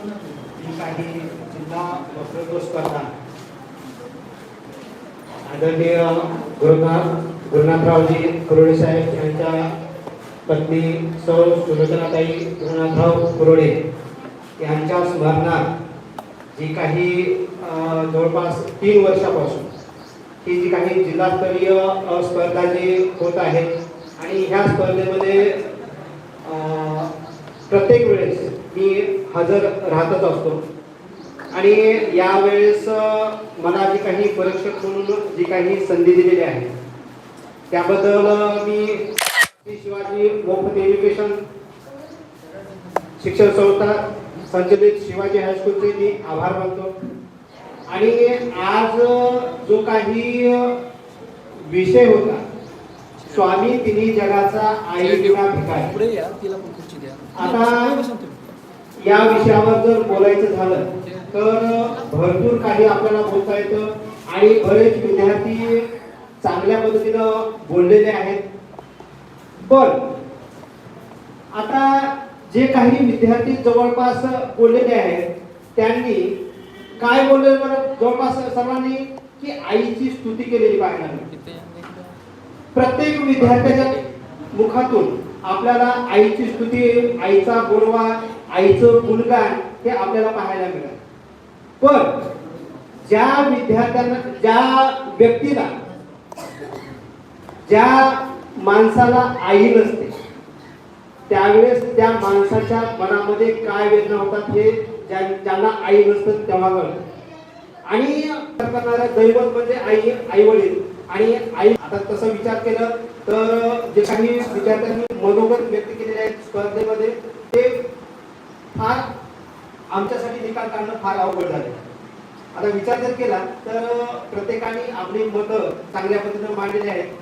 ही काही जिल्हा वक्तृत्व स्पर्धा आदरणीय गुरुनाथ गुरुनाथरावजी कुरोडे साहेब यांच्या पत्नी सौ सुलोचनाताई गुरुनाथराव कुरोडे यांच्या स्मरणात जी काही जवळपास तीन वर्षापासून ही जी काही जिल्हास्तरीय स्पर्धा जी होत आहे आणि ह्या स्पर्धेमध्ये प्रत्येक वेळेस मी हजर राहतच असतो. आणि यावेळेस मला जी काही परीक्षक म्हणून जी काही संधी दिलेली आहे त्याबद्दल मी श्री शिवाजी मोफत एज्युकेशन शिक्षण संस्था संचलित शिवाजी हायस्कूलचे मी आभार मानतो. आणि आज जो काही विषय होता स्वामी तिन्ही जगाचा आई तिला आता-. या विषयावर जर बोलायचं झालं तर भरपूर काही आपल्याला बोलता येतं आणि बरेच विद्यार्थी चांगल्या पद्धतीनं बोललेले आहेत. पण आता जे काही विद्यार्थी जवळपास बोललेले आहेत त्यांनी काय बोलले बरं? जवळपास सर्वांनी की आईची स्तुती केलेली पाहिजे. प्रत्येक विद्यार्थ्याच्या मुखातून आपल्याला आईची स्तुती आईचा गोडवा आईचं गुणगान हे आपल्याला पाहायला मिळालं. पण ज्या विद्यार्थ्यांना ज्या व्यक्तीला ज्या माणसाला आई नसते त्यावेळेस त्या माणसाच्या मनामध्ये काय वेदना होतात हे ज्या ज्यांना आई नसतं तेव्हा कळतं. आणि करणाऱ्या दैवत म्हणजे आई आई वडील आणि आई आता तसं विचार केलं तर जे काही विद्यार्थ्यांनी मनोगत व्यक्त केलेले आहेत स्पर्धेमध्ये फार आमच्यासाठी निकाल काढणं फार अवघड झाले. आता विचार जर केला तर प्रत्येकाने आपली मतं चांगल्या पद्धतीने मांडलेली आहेत.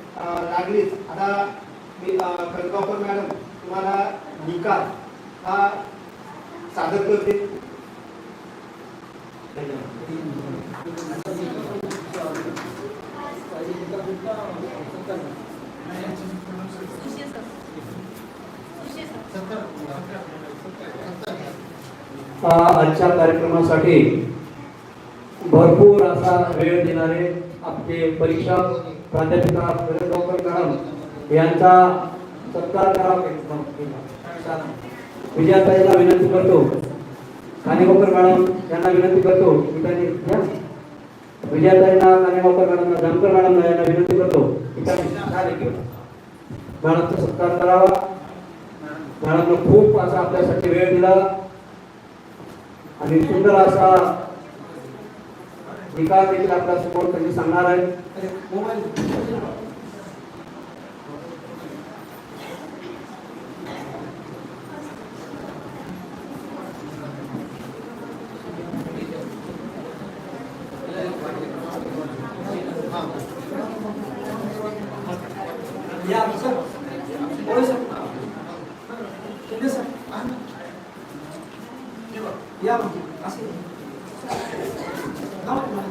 लागलीच आता मी खडगावकर मॅडम तुम्हाला निकाल हा सादर करते. आजच्या कार्यक्रमासाठी भरपूर असा वेळ देणारे आपले परीक्षक प्राध्यापिका गणेशगावकर मॅडम यांचा सत्कार करावा विजयाताईला विनंती करतो. कानेगावकर मॅडम यांना विनंती करतो. की त्यांनी विजयाताईंना कानेगावकर मॅडमना जानकर मॅडमना यांना विनंती करतो. की त्यांनी मॅडमचा सत्कार करावा. मॅडमनं खूप असा आपल्यासाठी वेळ दिला आणि सुंदर असा निकाल देखील आपल्यासमोर त्यांनी सांगणार आहे अरे, मोबाईल या सर बोला सर शिंदे सर आ ना. या मग असे हा, मग.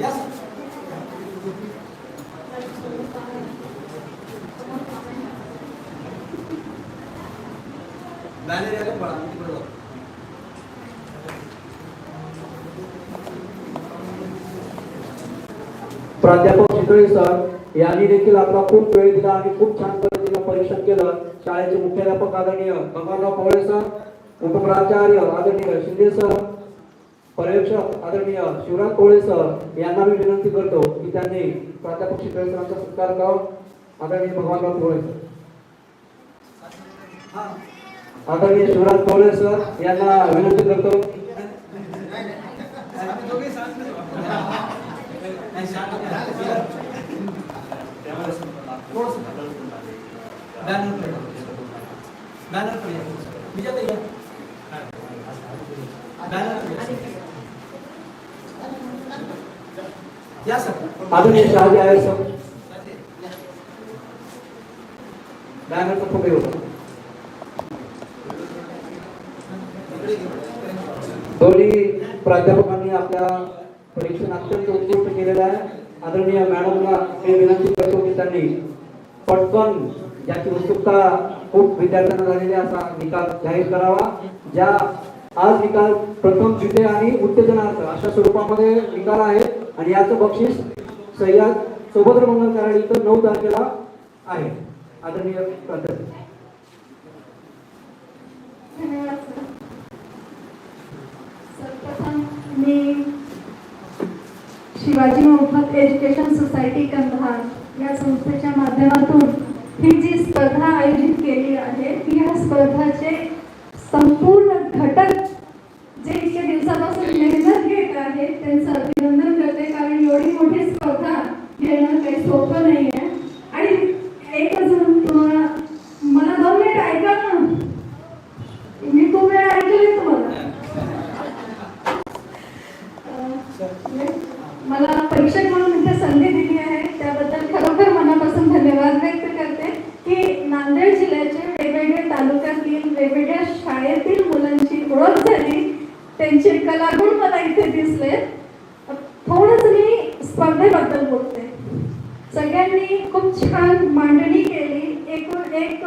या सर बॅनर यायला पळा तिकडे जाऊ प्राध्यापक शितळे सर यांनी देखील आपला खूप वेळ दिला आणि खूप छान पद्धतीने परीक्षण केलं. शाळेचे मुख्याध्यापक आदरणीय भगवानराव पवळे सर उपप्राचार्य आदरणीय शिंदे सर पर्यवेक्षक आदरणीय शिवराज कोळे सर यांना मी विनंती करतो की त्यांनी प्राध्यापक शितळे सरांचा सत्कार करावा. आदरणीय भगवानराव कोळे सर. आदरणीय शिवराज कोळे सर यांना विनंती करतो या सर आदरणीय शहाजी आहे सर. बॅनरचा फोटो होता. दोन्ही प्राध्यापकांनी आपल्या परीक्षण अत्यंत उत्कृष्ट केलेलं आहे. आदरणीय मॅडमला मी विनंती करतो की त्यांनी पटकन ज्याची उत्सुकता खूप विद्यार्थ्यांना झालेली असा निकाल जाहीर करावा. ज्या आज निकाल प्रथम द्वितीय आणि उत्तेजनार्थ अशा स्वरूपामध्ये निकाल आहे. आणि याचं बक्षीस सह्याद सोबत्र मंगल कराड इथं नऊ तारखेला आहे. आदरणीय प्राध्यापक. शिवाजी मोफत एज्युकेशन सोसायटी कंधार या संस्थेच्या माध्यमातून ही जी स्पर्धा आयोजित केली आहे ती ह्या स्पर्धाचे संपूर्ण घटक जे इतक्या दिवसापासून मेहनत घेत आहेत त्यांचं अभिनंदन करते कारण एवढी मोठी स्पर्धा घेणं काही सोपं नाही आहे आणि एक अजून तुम्हाला मला दोन मिनिट ऐका ना मी खूप वेळा ऐकले तुम्हाला अं, मला परीक्षक म्हणून इथे संधी दिली आहे त्याबद्दल खरोखर मनापासून धन्यवाद व्यक्त करते की नांदेड जिल्ह्याचे वेगवेगळे तालुक्यातील वेगवेगळ्या शाळेतील मुलांची ओळख झाली त्यांचे कलागुण मला इथे दिसले थोडंच मी स्पर्धेबद्दल बोलते. सगळ्यांनी खूप छान मांडणी केली. एकूण एक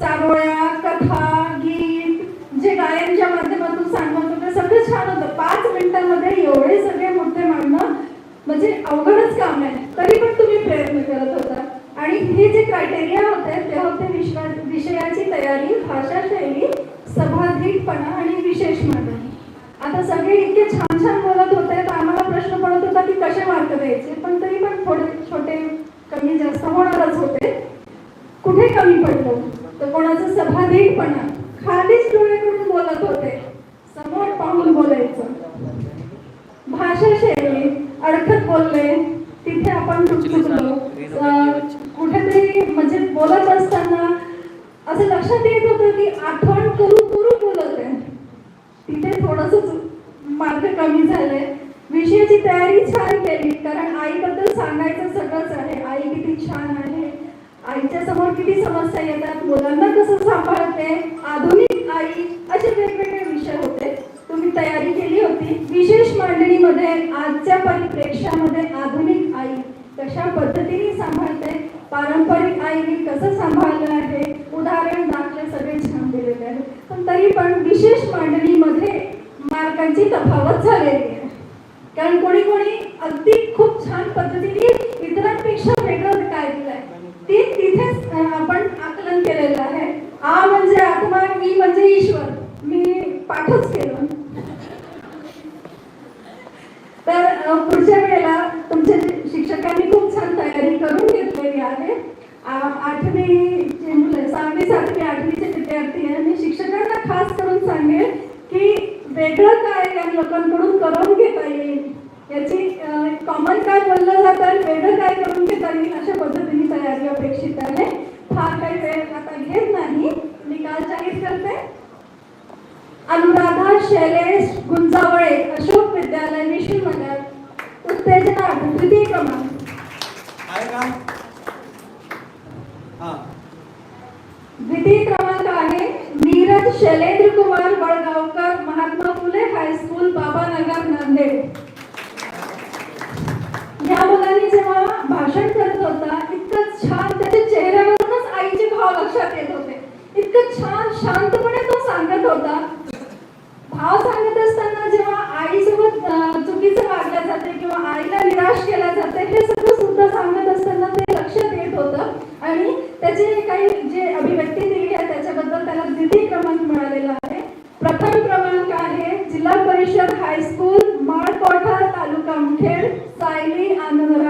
चारोळ्या कथा गीत जे गायनच्या माध्यमातून सांगत होते सगळं छान होतं. पाच मिनिटांमध्ये एवढे सगळे मुद्दे मांडणं म्हणजे अवघडच काम आहे. तरी पण तुम्ही प्रयत्न करत होता. आणि हे जे क्रायटेरिया होते ते होते विषयाची तयारी भाषा शैली सभाधीटपणा आणि विशेष मांडणी. आता सगळे इतके छान छान बोलत होते तर आम्हाला प्रश्न पडत होता की कसे मार्क द्यायचे? पण तरी पण थोडे छोटे कमी जास्त होणारच होते. कुठे कमी पडलो? तर कोणाचं सभाधीटपणा खालीच डोळे करून बोलत होते. समोर पाहून बोलायचं. भाषा शैली अडखत बोलले. तिथे आपण चुकचुकलो कुठेतरी म्हणजे बोलत असताना असं लक्षात येत होतं की आठवण करू करू बोलत आहे. तिथे थोडस कमी झालंय. विषयाची तयारी छान केली कारण आईबद्दल सांगायचं सगळंच आहे. आई किती छान आहे. आईच्या समोर किती समस्या येतात. मुलांना कसं सांभाळते? आधुनिक आई असे वेगवेगळे विषय होते. तुम्ही तयारी केली होती. विशेष मांडणीमध्ये आजच्या परिप्रेक्षामध्ये आधुनिक आई कशा पद्धतीने सांभाळते? पारंपरिक आईने कसं सांभाळलं आहे? उदाहरण दाखले सगळे छान दिलेले आहे पण तरी पण विशेष मांडणी यांची तफावत झालेली आहे. कारण कोणी कोणी अगदी खूप छान पद्धतीने इतरांपेक्षा वेगळं काय दिलंय ते तिथेच अं, आपण आकलन केलेलं आहे आ म्हणजे आत्मा मी म्हणजे ईश्वर मी पाठच केलं तर अं, पुढच्या वेळेला तुमच्या जे शिक्षकांनी खूप छान तयारी करून घेतलेली आहे आ- आठवीचे मुलं सहावी सातवी आठवीचे विद्यार्थी आहे आणि शिक्षकांना खास करून सांगेल की वेगळं काय या लोकांकडून करून घेता येईल याची कॉमन काय बोललं जातं आणि वेगळं काय करून घेता येईल? अशा पद्धतीने तयारी अपेक्षित आहे. फार काही वेळ आता घेत नाही. निकाल जाहीर करते. अनुराधा शैलेश गुंजावळे अशोक विद्यालय विष्णू नगर उत्तेजना द्वितीय क्रमांक. द्वितीय क्रमांक आहे. नीरज शैलेंद्र कुमार वडगावकर महात्मा फुले हायस्कूल बाबानगर नांदेड या मुलांनी जेव्हा भाषण करत होता इतकं छान त्याच्या चेहऱ्यावरूनच आईचे भाव लक्षात येत होते. इतकं छान शांतपणे तो सांगत होता. भाव सांगत असताना जेव्हा आईसोबत चुकीचं वागल्या जाते किंवा आईला निराश केला जाते हे सगळं सुद्धा सांगत असताना ते लक्षात येत होतं. आणि त्याचे काही जे अभिव्यक्ती दिली आहे त्याच्याबद्दल त्याला द्वितीय क्रमांक मिळालेला आहे. प्रथम क्रमांक आहे जिल्हा परिषद हायस्कूल माळकोठा तालुका मुखेड सायली आनंद